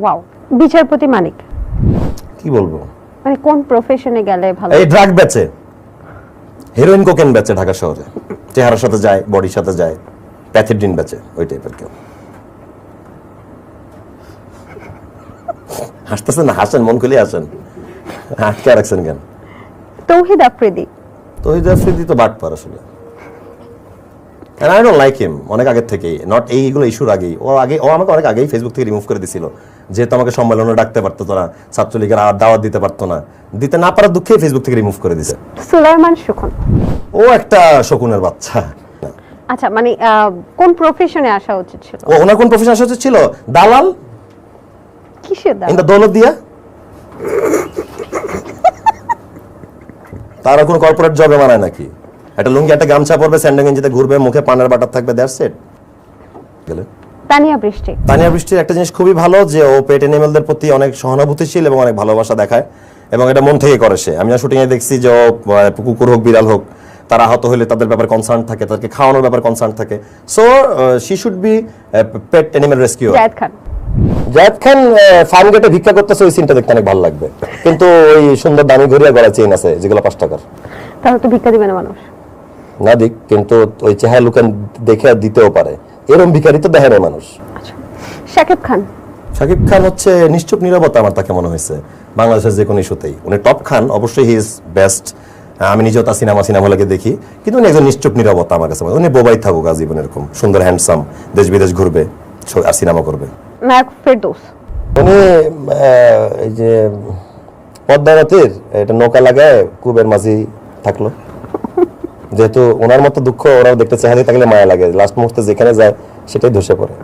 Wow বিচারপতি মানিক। কি বলব? মানে কোন প্রফেশনে গেলে ভালো? এই ড্রাগ বেচে। হেরোইন কোকেন বেচে ঢাকা শহরে। চেহারার সাথে যায় বডির সাথে যায়। প্যাথিডিন বেচে ওই টাইপের কেউ। হাসতেছেন হাসেন মন খুলে হাসেন। আটকে রাখছেন কেন? তৌহিদ আফ্রিদি। তো ওই জাফরিদি তো বাটপার আসলে। And I don't like him অনেক আগের থেকেই নট এইগুলো ইস্যুর আগেই। ও আগে ও আমাকে অনেক আগেই ফেসবুক থেকে রিমুভ করে দিছিল যেহেতু আমাকে সম্মেলনে ডাকতে পারতো না ছাত্রলীগের আর দাওয়াত দিতে পারতো না। দিতে না পারার দুঃখে ফেসবুক থেকে রিমুভ করে দিছে। সুলাইমান সুখন ও একটা শকুনের বাচ্চা। আচ্ছা মানে কোন প্রফেশনে আসা উচিত ছিল? ও ওনার কোন প্রফেশন আসা উচিত ছিল? দালাল? কিসের ইন দ্য দৌলত দিয়া? তারা কোনো কর্পোরেট জবে মানায় নাকি? একটা লুঙ্গি একটা গামছা পরবে স্যান্ডো গেঞ্জিতে ঘুরবে মুখে পানের বাটার থাকবে দ্যাটস ইট গেলে? তানিয়া বৃষ্টি। তানিয়া বৃষ্টির একটা জিনিস খুবই ভালো যে ও পেট এনিমেলদের প্রতি অনেক সহানুভূতিশীল এবং অনেক ভালোবাসা দেখায় এবং এটা মন থেকে করে সে। আমি শুটিং এ দেখছি যে ও কুকুর হোক বিড়াল হোক তারা আহত হলে তাদের ব্যাপারে কনসার্ন থাকে তাদেরকে খাওয়ানোর ব্যাপারে কনসার্ন থাকে। So she should be pet animal rescue Zayed Khan. Zayed Khan farm গেটে ভিক্ষা করতেছে ওই সিনটা দেখতে অনেক ভালো লাগবে। কিন্তু ওই সুন্দর দামি ঘড়িয়া গলা চেইন আছে যেগুলো পাঁচ টাকার। তাহলে তো ভিক্ষা দিবে না মানুষ। না দিক কিন্তু ওই চেহারা লুকান দেখে দিতেও পারে। এরম ভিখারি তো দেখে না মানুষ। আচ্ছা শাকিব খান। শাকিব খান হচ্ছে নিশ্চুপ নিরবতা আমার তাকে মনে হয়েছে বাংলাদেশের যে কোনো ইস্যুতেই। উনি টপ খান অবশ্যই হি ইজ বেস্ট আমি নিজেও তার সিনেমা সিনেমা হলে দেখি কিন্তু উনি একজন নিশ্চুপ নিরবতা আমার কাছে উনি বোবাই থাকুক আজীবন এরকম সুন্দর হ্যান্ডসাম দেশ বিদেশ ঘুরবে আর সিনেমা করবে। নায়ক ফেরদৌস। উনি আহ, এই যে পদ্মা নদীর এটা নৌকা লাগায় কুবের মাঝি থাকল। যেহেতু ওনার মতো দুঃখ ওরাও দেখতে চাহিদা থাকলে মায়া লাগে। লাস্ট মুহূর্তে যেখানে যায়, সেটাই ধসে পড়ে।